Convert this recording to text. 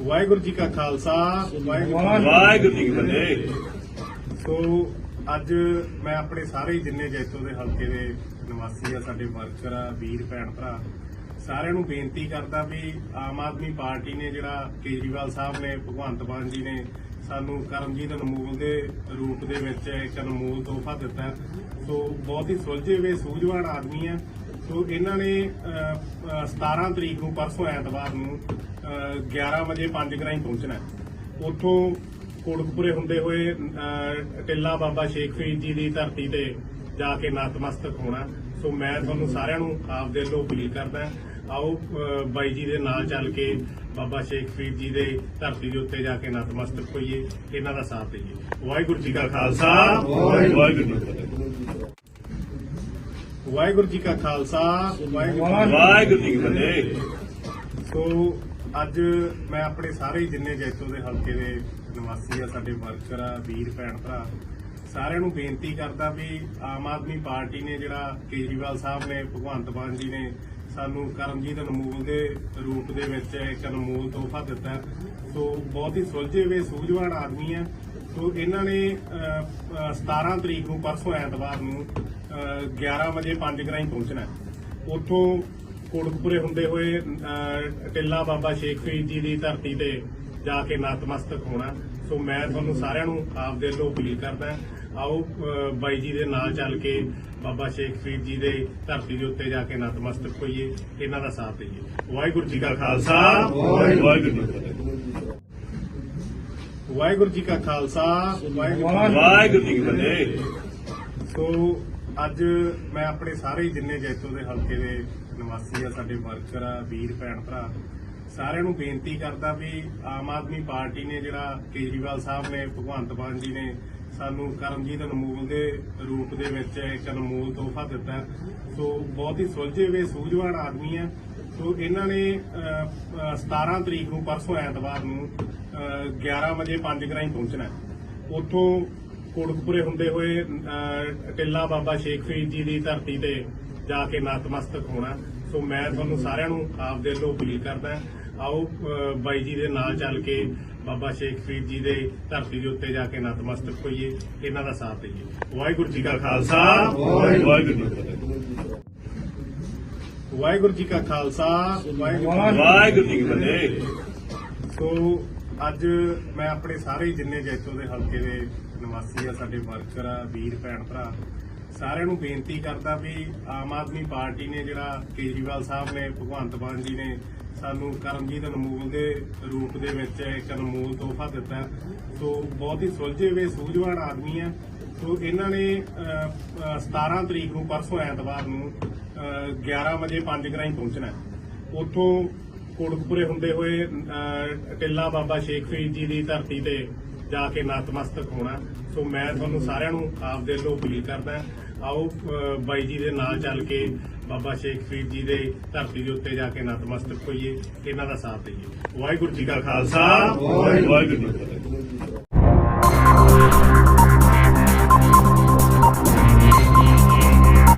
ਵਾਹਿਗੁਰੂ ਜੀ ਕਾ ਖਾਲਸਾ ਵਾਹਿਗੁਰੂ ਜੀ ਕੀ ਫਤਿਹ। ਸੋ ਅੱਜ ਮੈਂ ਆਪਣੇ ਸਾਰੇ ਜਿੰਨੇ ਜੈਤੋ ਦੇ ਹਲਕੇ ਦੇ ਨਿਵਾਸੀ ਆ ਸਾਡੇ ਵਰਕਰ ਆ ਵੀਰ ਭੈਣ ਭਰਾ ਸਾਰਿਆਂ ਨੂੰ ਬੇਨਤੀ ਕਰਦਾ ਵੀ ਆਮ ਆਦਮੀ ਪਾਰਟੀ ਨੇ ਜਿਹੜਾ ਕੇਜਰੀਵਾਲ ਸਾਹਿਬ ਨੇ ਭਗਵੰਤ ਮਾਨ ਜੀ ਨੇ ਸਾਨੂੰ ਕਰਮਜੀਤ ਅਨਮੋਲ ਦੇ ਰੂਪ ਦੇ ਵਿੱਚ ਇੱਕ ਅਨਮੋਲ ਤੋਹਫਾ ਦਿੱਤਾ। ਸੋ ਬਹੁਤ ਹੀ ਸੁਲਝੇ ਹੋਏ ਸੂਝਵਾਨ ਆਦਮੀ ਆ ਸੋ ਇਹਨਾਂ ਨੇ ਅਹ, ਅਹ, 17 ਤਰੀਕ ਨੂੰ ਪਰਸੋਂ ਐਤਵਾਰ ਨੂੰ 11 ਵਜੇ ਪੰਜ ਗਰਾਈ ਪਹੁੰਚਣਾ ਹੈ। ਉੱਥੋਂ ਕੋਟਕਪੁਰੇ ਹੁੰਦੇ ਹੋਏ ਟਿੱਲਾ ਬਾਬਾ ਸ਼ੇਖ ਫਰੀਦ ਜੀ ਦੀ ਧਰਤੀ ਤੇ ਜਾ ਕੇ ਨਤਮਸਤਕ ਹੋਣਾ ਸੋ ਮੈਂ ਤੁਹਾਨੂੰ ਸਾਰਿਆਂ ਨੂੰ ਆਪ ਦੇ ਵੱਲੋਂ ਅਪੀਲ ਕਰਦਾ ਆਓ ਬਾਈ ਜੀ ਦੇ ਨਾਲ ਚੱਲ ਕੇ ਬਾਬਾ ਸ਼ੇਖ ਫਰੀਦ ਜੀ ਦੇ ਧਰਤੀ ਦੇ ਉੱਤੇ ਜਾ ਕੇ ਨਤਮਸਤਕ ਹੋਈਏ ਇਹਨਾਂ ਦਾ ਸਾਥ ਦੇਈਏ। ਵਾਹਿਗੁਰੂ ਜੀ ਕਾ ਖਾਲਸਾ ਵਾਹਿਗੁਰੂ ਜੀ ਕੀ ਫਤਿਹ। ਵਾਹਿਗੁਰੂ ਜੀ ਕਾ ਖਾਲਸਾ ਵਾਹਿਗੁਰੂ ਜੀ ਕੀ ਫਤਿਹ। ਸੋ ਅੱਜ ਮੈਂ ਆਪਣੇ ਸਾਰੇ ਜਿੰਨੇ ਜੈਤੋ ਦੇ ਹਲਕੇ ਦੇ ਨਿਵਾਸੀ ਆ ਸਾਡੇ ਵਰਕਰ ਆ ਵੀਰ ਭੈਣ ਭਰਾ ਸਾਰਿਆਂ ਨੂੰ ਬੇਨਤੀ ਕਰਦਾ ਵੀ ਆਮ ਆਦਮੀ ਪਾਰਟੀ ਨੇ ਜਿਹੜਾ ਕੇਜਰੀਵਾਲ ਸਾਹਿਬ ਨੇ ਭਗਵੰਤ ਮਾਨ ਜੀ ਨੇ ਸਾਨੂੰ ਕਰਮਜੀਤ ਅਨਮੋਲ ਦੇ ਰੂਪ ਦੇ ਵਿੱਚ ਇੱਕ ਅਨਮੋਲ ਤੋਹਫਾ ਦਿੱਤਾ। ਸੋ ਬਹੁਤ ਹੀ ਸੁਲਝੇ ਹੋਏ ਸੂਝਵਾਨ ਆਦਮੀ ਆ। ਸੋ ਇਹਨਾਂ ਨੇ ਅਹ, 17 ਤਰੀਕ ਨੂੰ ਪਰਸੋਂ ਐਤਵਾਰ ਨੂੰ ਅਹ, 11 ਵਜੇ ਪੰਜ ਗ੍ਰਾਈ ਪਹੁੰਚਣਾ। ਉੱਥੋਂ ਕੋਟਕਪੁਰੇ ਹੁੰਦੇ ਹੋਏ ਟਿੱਲਾ ਬਾਬਾ ਸ਼ੇਖ ਫਰੀਦ ਜੀ ਦੀ ਧਰਤੀ ਤੇ ਜਾ ਕੇ ਨਤਮਸਤਕ ਹੋਣਾ। ਸੋ ਮੈਂ ਤੁਹਾਨੂੰ ਸਾਰਿਆਂ ਨੂੰ ਆਪ ਦੇ ਵੱਲੋਂ ਅਪੀਲ ਕਰਦਾ ਆਓ ਬਾਈ ਜੀ ਦੇ ਨਾਲ ਚੱਲ ਕੇ ਬਾਬਾ ਸ਼ੇਖ ਫਰੀਦ ਜੀ ਦੇ ਧਰਤੀ ਦੇ ਉੱਤੇ ਜਾ ਕੇ ਨਤਮਸਤਕ ਹੋਈਏ ਇਹਨਾਂ ਦਾ ਸਾਥ ਦੇਈਏ। ਵਾਹਿਗੁਰੂ ਜੀ ਕਾ ਖਾਲਸਾ ਵਾਹਿਗੁਰੂ ਜੀ ਕੀ ਫਤਿਹ। ਵਾਹਿਗੁਰੂ ਜੀ ਕਾ ਖਾਲਸਾ ਵਾਹਿਗੁਰੂ ਜੀ ਕੀ ਫਤਿਹ। ਸੋ ਅੱਜ ਮੈਂ ਆਪਣੇ ਸਾਰੇ ਜਿੰਨੇ ਜੈਤੋ ਦੇ ਹਲਕੇ ਦੇ ਨਿਵਾਸੀ ਆ ਸਾਡੇ ਵਰਕਰ ਆ ਵੀਰ ਭੈਣ ਭਰਾ ਸਾਰਿਆਂ ਨੂੰ ਬੇਨਤੀ ਕਰਦਾ ਵੀ ਆਮ ਆਦਮੀ ਪਾਰਟੀ ਨੇ ਜਿਹੜਾ ਕੇਜਰੀਵਾਲ ਸਾਹਿਬ ਨੇ ਭਗਵੰਤ ਮਾਨ ਜੀ ਨੇ ਸਾਨੂੰ ਕਰਮਜੀਤ ਅਨਮੋਲ ਦੇ ਰੂਪ ਦੇ ਵਿੱਚ ਇੱਕ ਅਨਮੋਲ ਤੋਹਫਾ ਦਿੱਤਾ ਸੋ ਬਹੁਤ ਹੀ ਸੁਲਝੇ ਹੋਏ ਸੂਝਵਾਨ ਆਦਮੀ ਆ। ਸੋ ਇਹਨਾਂ ਨੇ ਅਹ, 17 ਤਰੀਕ ਨੂੰ ਪਰਸੋਂ ਐਤਵਾਰ ਨੂੰ ਅਹ, 11 ਵਜੇ ਪੰਜ ਗਰਾਈ ਪਹੁੰਚਣਾ ਉੱਥੋਂ ਕੋਟਕਪੁਰੇ ਹੁੰਦੇ ਹੋਏ ਟਿੱਲਾ ਬਾਬਾ ਸ਼ੇਖ ਫਰੀਦ ਜੀ ਦੀ ਧਰਤੀ ਤੇ ਜਾ ਕੇ ਨਤਮਸਤਕ ਹੋਣਾ। ਸੋ ਮੈਂ ਤੁਹਾਨੂੰ ਸਾਰਿਆਂ ਨੂੰ ਆਪ ਦੇ ਵੱਲੋਂ ਅਪੀਲ ਕਰਦਾ ਆਓ ਬਾਈ ਜੀ ਦੇ ਨਾਲ ਚੱਲ ਕੇ ਬਾਬਾ ਸ਼ੇਖ ਫਰੀਦ ਜੀ ਦੇ ਧਰਤੀ ਦੇ ਉੱਤੇ ਜਾ ਕੇ ਨਤਮਸਤਕ ਹੋਈਏ ਇਹਨਾਂ ਦਾ ਸਾਥ ਦੇਈਏ। ਵਾਹਿਗੁਰੂ ਜੀ ਕਾ ਖਾਲਸਾ ਵਾਹਿਗੁਰੂ ਜੀ ਕੀ ਫਤਿਹ। ਵਾਹਿਗੁਰੂ ਜੀ ਕਾ ਖਾਲਸਾ ਵਾਹਿਗੁਰੂ ਜੀ ਕੀ ਫਤਿਹ। ਸੋ ਅੱਜ ਮੈਂ ਆਪਣੇ ਸਾਰੇ ਜਿੰਨੇ ਜੈਤੋ ਦੇ ਹਲਕੇ ਦੇ ਨਿਵਾਸੀ ਆ ਸਾਡੇ ਵਰਕਰ ਆ ਵੀਰ ਭੈਣ ਭਰਾ। ਸਾਰਿਆਂ ਨੂੰ ਬੇਨਤੀ ਕਰਦਾ ਵੀ ਆਮ ਆਦਮੀ ਪਾਰਟੀ ਨੇ ਜਿਹੜਾ ਕੇਜਰੀਵਾਲ ਸਾਹਿਬ ਨੇ ਭਗਵੰਤ ਮਾਨ ਜੀ ਨੇ ਸਾਨੂੰ ਕਰਮਜੀਤ ਅਨਮੋਲ ਦੇ ਰੂਪ ਦੇ ਵਿੱਚ ਇੱਕ ਅਨਮੋਲ ਤੋਹਫਾ ਦਿੱਤਾ ਸੋ ਬਹੁਤ ਹੀ ਸੁਲਝੇ ਹੋਏ ਸੂਝਵਾਨ ਆਦਮੀ ਆ ਸੋ ਇਹਨਾਂ ਨੇ ਅਹ, 17 ਤਰੀਕ ਨੂੰ ਪਰਸੋਂ ਐਤਵਾਰ ਨੂੰ ਅਹ, 11 ਵਜੇ ਪੰਜ ਗ੍ਰਾਈ ਪਹੁੰਚਣਾ ਉੱਥੋਂ ਕੋਟਕਪੁਰੇ ਹੁੰਦੇ ਹੋਏ ਟਿੱਲਾ ਬਾਬਾ ਸ਼ੇਖ ਫਰੀਦ ਜੀ ਦੀ ਧਰਤੀ ਤੇ ਜਾ ਕੇ ਨਤਮਸਤਕ ਹੋਣਾ। ਸੋ ਮੈਂ ਤੁਹਾਨੂੰ ਸਾਰਿਆਂ ਨੂੰ ਆਪ ਦੇ ਵੱਲੋਂ ਅਪੀਲ ਕਰਦਾ ਆਓ ਬਾਈ ਜੀ ਦੇ ਨਾਲ ਚੱਲ ਕੇ ਬਾਬਾ ਸ਼ੇਖ ਫਰੀਦ ਜੀ ਦੇ ਧਰਤੀ ਦੇ ਉੱਤੇ ਜਾ ਕੇ ਨਤਮਸਤਕ ਹੋਈਏ ਇਹਨਾਂ ਦਾ ਸਾਥ ਦੇਈਏ। ਵਾਹਿਗੁਰੂ ਜੀ ਕਾ ਖਾਲਸਾ ਵਾਹਿਗੁਰੂ ਜੀ ਕੀ ਫਤਿਹ।